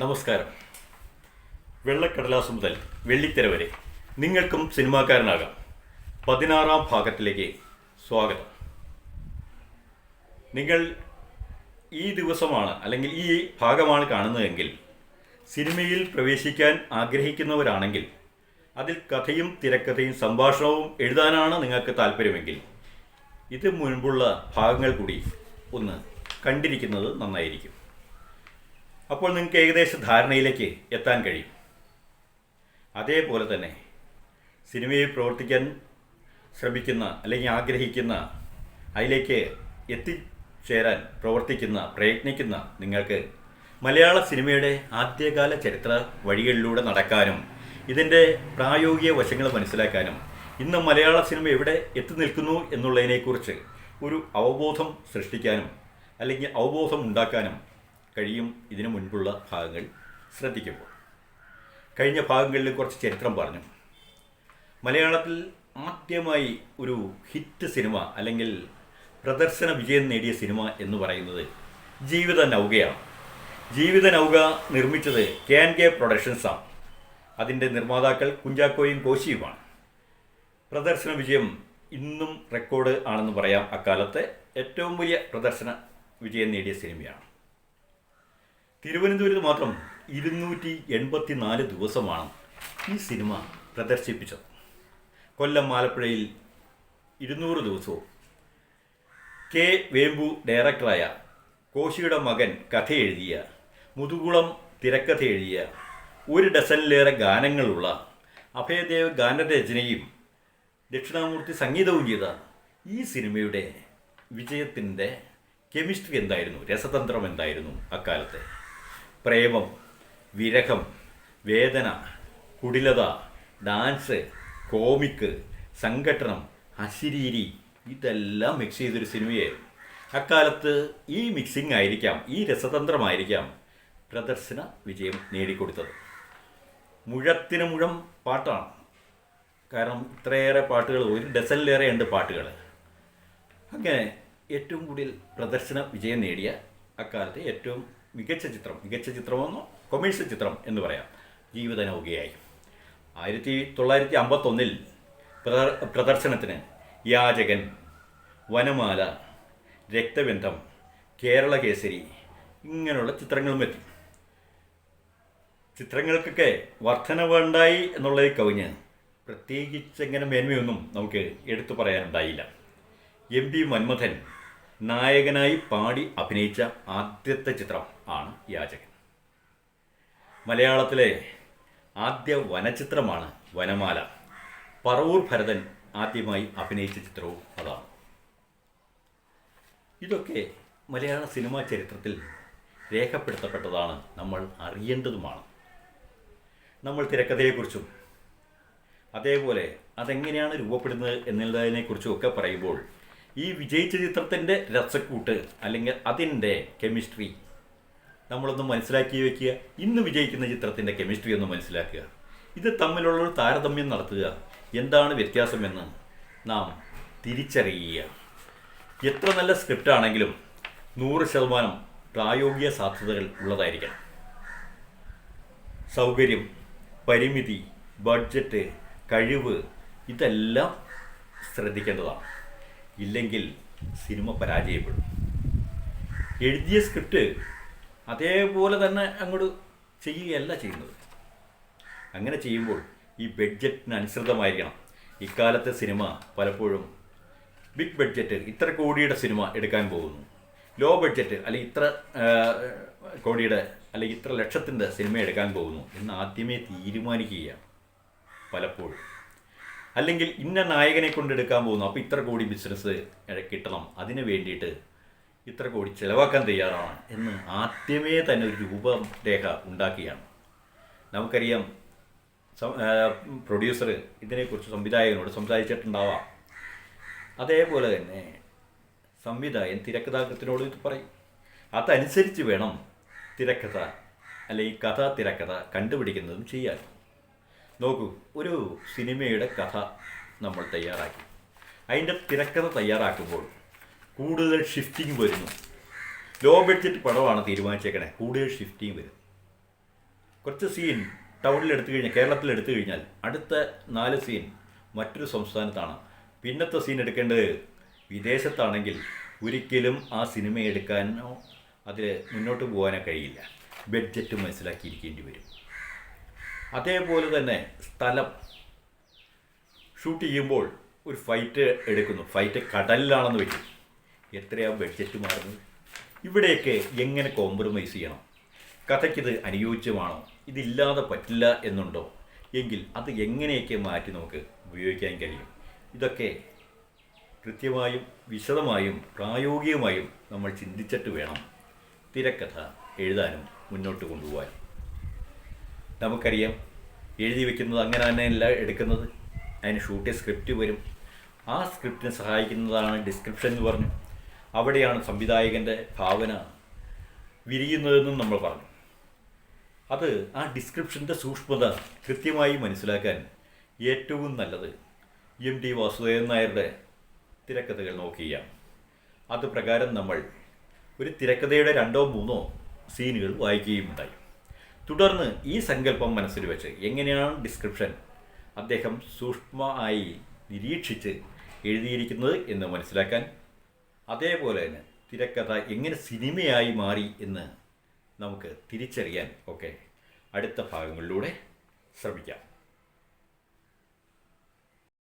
നമസ്കാരം. വെള്ളക്കടലാസ് മുതൽ വെള്ളിത്തിര വരെ നിങ്ങൾക്കും സിനിമാക്കാരനാകാം. പതിനാറാം ഭാഗത്തിലേക്ക് സ്വാഗതം. നിങ്ങൾ ഈ ദിവസമാണ് അല്ലെങ്കിൽ ഈ ഭാഗമാണ് കാണുന്നതെങ്കിൽ സിനിമയിൽ പ്രവേശിക്കാൻ ആഗ്രഹിക്കുന്നവരാണെങ്കിൽ അതിൽ കഥയും തിരക്കഥയും സംഭാഷണവും എഴുതാനാണ് നിങ്ങൾക്ക് താല്പര്യമെങ്കിൽ ഇത് മുൻപുള്ള ഭാഗങ്ങൾ കൂടി ഒന്ന് കണ്ടിരിക്കുന്നത് നന്നായിരിക്കും. അപ്പോൾ നിങ്ങൾക്ക് ഏകദേശ ധാരണയിലേക്ക് എത്താൻ കഴിയും. അതേപോലെ തന്നെ സിനിമയിൽ പ്രവർത്തിക്കാൻ ശ്രമിക്കുന്ന അല്ലെങ്കിൽ ആഗ്രഹിക്കുന്ന അതിലേക്ക് എത്തിച്ചേരാൻ പ്രവർത്തിക്കുന്ന പ്രയത്നിക്കുന്ന നിങ്ങൾക്ക് മലയാള സിനിമയുടെ ആദ്യകാല ചരിത്ര വഴികളിലൂടെ നടക്കാനും ഇതിന്റെ പ്രായോഗിക വശങ്ങൾ മനസ്സിലാക്കാനും ഇന്ന് മലയാള സിനിമ എവിടെ എത്തി നിൽക്കുന്നു എന്നുള്ളതിനെക്കുറിച്ച് ഒരു അവബോധം സൃഷ്ടിക്കാനും അല്ലെങ്കിൽ അവബോധം ഉണ്ടാക്കാനും കഴിയും ഇതിനു മുൻപുള്ള ഭാഗങ്ങൾ ശ്രദ്ധിക്കുമ്പോൾ. കഴിഞ്ഞ ഭാഗങ്ങളിൽ കുറച്ച് ചരിത്രം പറഞ്ഞു. മലയാളത്തിൽ ആദ്യമായി ഒരു ഹിറ്റ് സിനിമ അല്ലെങ്കിൽ പ്രദർശന വിജയം നേടിയ സിനിമ എന്ന് പറയുന്നത് ജീവിത നൗകയാണ്. ജീവിത നൗക നിർമ്മിച്ചത് കെ ആൻ കെ പ്രൊഡക്ഷൻസാണ് അതിന്റെ നിർമ്മാതാക്കൾ കുഞ്ചാക്കോയും കോശിയുമാണ്. പ്രദർശന വിജയം ഇന്നും റെക്കോർഡ് ആണെന്ന് പറയാം. അക്കാലത്തെ ഏറ്റവും വലിയ പ്രദർശന വിജയം നേടിയ സിനിമയാണ്. തിരുവനന്തപുരത്ത് മാത്രം ഇരുന്നൂറ്റി എൺപത്തി നാല് ദിവസമാണ് ഈ സിനിമ പ്രദർശിപ്പിച്ചത്. കൊല്ലം ആലപ്പുഴയിൽ ഇരുന്നൂറ് ദിവസവും. കെ വേമ്പു ഡയറക്ടറായ കോശിയുടെ മകൻ കഥ എഴുതിയ മുതുകുളം തിരക്കഥ എഴുതിയ ഒരു ഡസനിലേറെ ഗാനങ്ങളുള്ള അഭയദേവ് ഗാനരചനയും ദക്ഷിണാമൂർത്തി സംഗീതവും ചെയ്ത ഈ സിനിമയുടെ വിജയത്തിന്റെ കെമിസ്ട്രി എന്തായിരുന്നു? രസതന്ത്രം എന്തായിരുന്നു അക്കാലത്തെ? പ്രേമം വിരഹം വേദന കുടിലത ഡാൻസ് കോമിക്ക് സംഘട്ടനം അശിരീരി ഇതെല്ലാം മിക്സ് ചെയ്തൊരു സിനിമയായിരുന്നു. അക്കാലത്ത് ഈ മിക്സിംഗ് ആയിരിക്കാം ഈ രസതന്ത്രമായിരിക്കാം പ്രദർശന വിജയം നേടിക്കൊടുത്തത്. മുഴത്തിന് മുഴം പാട്ടാണ്. കാരണം ഇത്രയേറെ പാട്ടുകൾ ഒരു ഡസനിലേറെ ഉണ്ട് പാട്ടുകൾ. അങ്ങനെ ഏറ്റവും കൂടുതൽ പ്രദർശന വിജയം നേടിയ അക്കാലത്തെ ഏറ്റവും മികച്ച ചിത്രം മികച്ച ചിത്രമെന്നോ കൊമേഴ്സ്യൽ ചിത്രം എന്ന് പറയാം. ജീവിത നൗകയായി. ആയിരത്തി തൊള്ളായിരത്തി അമ്പത്തൊന്നിൽ പ്രദർശനത്തിന് യാചകൻ വനമാല രക്തബന്ധം കേരള കേസരി ഇങ്ങനെയുള്ള ചിത്രങ്ങളും എത്തി. ചിത്രങ്ങൾക്കൊക്കെ വർധനവുണ്ടായി എന്നുള്ളതിൽ കവിഞ്ഞ് പ്രത്യേകിച്ച് എങ്ങനെ മേന്മയൊന്നും നമുക്ക് എടുത്തു പറയാനുണ്ടായില്ല. എം പി മന്മഥൻ നായകനായി പാടി അഭിനയിച്ച ആദ്യത്തെ ചിത്രം. ആണ് യാചകൻ. മലയാളത്തിലെ ആദ്യ വനചിത്രമാണ് വനമാല. പറവൂർ ഭരതൻ ആദ്യമായി അഭിനയിച്ച ചിത്രവും അതാണ്. ഇതൊക്കെ മലയാള സിനിമാ ചരിത്രത്തിൽ രേഖപ്പെടുത്തപ്പെട്ടതാണ് നമ്മൾ അറിയേണ്ടതുമാണ്. നമ്മൾ തിരക്കഥയെക്കുറിച്ചും അതേപോലെ അതെങ്ങനെയാണ് രൂപപ്പെടുന്നത് എന്നുള്ളതിനെക്കുറിച്ചും ഒക്കെ പറയുമ്പോൾ ഈ വിജയിച്ച ചിത്രത്തിന്റെ രസക്കൂട്ട് അല്ലെങ്കിൽ അതിന്റെ കെമിസ്ട്രി നമ്മളൊന്ന് മനസ്സിലാക്കി വെക്കുക. ഇന്ന് വിജയിക്കുന്ന ചിത്രത്തിന്റെ കെമിസ്ട്രി ഒന്ന് മനസ്സിലാക്കുക. ഇത് തമ്മിലുള്ള ഒരു താരതമ്യം നടത്തുക. എന്താണ് വ്യത്യാസമെന്ന് നാം തിരിച്ചറിയുക. എത്ര നല്ല സ്ക്രിപ്റ്റ് ആണെങ്കിലും നൂറ് ശതമാനം പ്രായോഗിക സാധ്യതകൾ ഉള്ളതായിരിക്കണം. സൗകര്യം പരിമിതി ബഡ്ജറ്റ് കഴിവ് ഇതെല്ലാം ശ്രദ്ധിക്കേണ്ടതാണ്. ഇല്ലെങ്കിൽ സിനിമ പരാജയപ്പെടും. എഴുതിയ സ്ക്രിപ്റ്റ് അതേപോലെ തന്നെ അങ്ങോട്ട് ചെയ്യുകയല്ല ചെയ്യുന്നത്. അങ്ങനെ ചെയ്യുമ്പോൾ ഈ ബഡ്ജറ്റിന് അനുസൃതമായിരിക്കണം ഇക്കാലത്തെ സിനിമ പലപ്പോഴും ബിഗ് ബഡ്ജറ്റ് ഇത്ര കോടിയുടെ സിനിമ എടുക്കാൻ പോകുന്നു. ലോ ബഡ്ജറ്റ് അല്ലെങ്കിൽ ഇത്ര കോടിയുടെ അല്ലെങ്കിൽ ഇത്ര ലക്ഷത്തിന്റെ സിനിമ എടുക്കാൻ പോകുന്നു എന്ന് ആദ്യമേ തീരുമാനിക്കുകയാണ് പലപ്പോഴും. അല്ലെങ്കിൽ ഇന്ന നായകനെ കൊണ്ടെടുക്കാൻ പോകുന്നു. അപ്പോൾ ഇത്ര കോടി ബിസിനസ് കിട്ടണം. അതിന് വേണ്ടിയിട്ട് ഇത്ര കോടി ചിലവാക്കാൻ തയ്യാറാണ് എന്ന് ആദ്യമേ തന്നെ ഒരു രൂപരേഖ ഉണ്ടാക്കിയാണ്. നമുക്കറിയാം പ്രൊഡ്യൂസർ ഇതിനെക്കുറിച്ച് സംവിധായകനോട് സംസാരിച്ചിട്ടുണ്ടാവാം. അതേപോലെ തന്നെ സംവിധായകൻ തിരക്കഥാകൃത്തിനോട് ഇത് പറയും. അതനുസരിച്ച് വേണം തിരക്കഥ അല്ലെങ്കിൽ കഥ തിരക്കഥ കണ്ടുപിടിക്കുന്നതും ചെയ്യാൻ. നോക്കൂ ഒരു സിനിമയുടെ കഥ നമ്മൾ തയ്യാറാക്കി. അതിന്റെ തിരക്കഥ തയ്യാറാക്കുമ്പോൾ കൂടുതൽ ഷിഫ്റ്റിംഗ് വരുന്നു. ലോ ബഡ്ജറ്റ് പടമാണ് തീരുമാനിച്ചേക്കണേ. കൂടുതൽ ഷിഫ്റ്റിംഗ് വരും. കുറച്ച് സീൻ ടൗണിൽ എടുത്തു കഴിഞ്ഞാൽ കേരളത്തിൽ എടുത്തു കഴിഞ്ഞാൽ അടുത്ത നാല് സീൻ മറ്റൊരു സംസ്ഥാനത്താണ്. പിന്നത്തെ സീൻ എടുക്കേണ്ടത് വിദേശത്താണെങ്കിൽ ഒരിക്കലും ആ സിനിമ എടുക്കാനോ അതിൽ മുന്നോട്ട് പോകാനോ കഴിയില്ല. ബഡ്ജറ്റ് മനസ്സിലാക്കിയിരിക്കേണ്ടി വരും. അതേപോലെ തന്നെ സ്ഥലം ഷൂട്ട് ചെയ്യുമ്പോൾ ഒരു ഫൈറ്റ് എടുക്കുന്നു. ഫൈറ്റ് കടലിലാണെന്ന് വെക്കും എത്രയാണ് ബഡ്ജറ്റ് മാറുന്നത്? ഇവിടെയൊക്കെ എങ്ങനെ കോംപ്രമൈസ് ചെയ്യണം? കഥയ്ക്കിത് അനുയോജ്യമാണോ? ഇതില്ലാതെ പറ്റില്ല എന്നുണ്ടോ? എങ്കിൽ അത് എങ്ങനെയൊക്കെ മാറ്റി നമുക്ക് ഉപയോഗിക്കാൻ കഴിയും? ഇതൊക്കെ കൃത്യമായും വിശദമായും പ്രായോഗികമായും നമ്മൾ ചിന്തിച്ചിട്ട് വേണം തിരക്കഥ എഴുതാനും മുന്നോട്ട് കൊണ്ടുപോകാൻ. നമുക്കറിയാം എഴുതി വെക്കുന്നത് അങ്ങനെ തന്നെയല്ല എടുക്കുന്നത്. അതിന് ഷൂട്ടിയ സ്ക്രിപ്റ്റ് വരും. ആ സ്ക്രിപ്റ്റിനെ സഹായിക്കുന്നതാണ് ഡിസ്ക്രിപ്ഷൻ എന്ന് പറഞ്ഞു അവിടെയാണ് സംവിധായകന്റെ ഭാവന വിരിയുന്നതെന്നും നമ്മൾ പറഞ്ഞു. അത് ആ ഡിസ്ക്രിപ്ഷന്റെ സൂക്ഷ്മത കൃത്യമായി മനസ്സിലാക്കാൻ ഏറ്റവും നല്ലത് എം ടി വാസുദേവൻ നായരുടെ തിരക്കഥകൾ നോക്കിയാണ് അത് പ്രകാരം നമ്മൾ ഒരു തിരക്കഥയുടെ രണ്ടോ മൂന്നോ സീനുകൾ വായിക്കുകയും ഉണ്ടായി തുടർന്ന് ഈ സങ്കല്പം മനസ്സിൽ വെച്ച് എങ്ങനെയാണ് ഡിസ്ക്രിപ്ഷൻ അദ്ദേഹം സൂക്ഷ്മമായി നിരീക്ഷിച്ച് എഴുതിയിരിക്കുന്നത് എന്ന് മനസ്സിലാക്കാൻ അതേപോലെ തന്നെ തിരക്കഥ എങ്ങനെ സിനിമയായി മാറി എന്ന് നമുക്ക് തിരിച്ചറിയാൻ ഒക്കെ അടുത്ത ഭാഗങ്ങളിലൂടെ ശ്രമിക്കാം.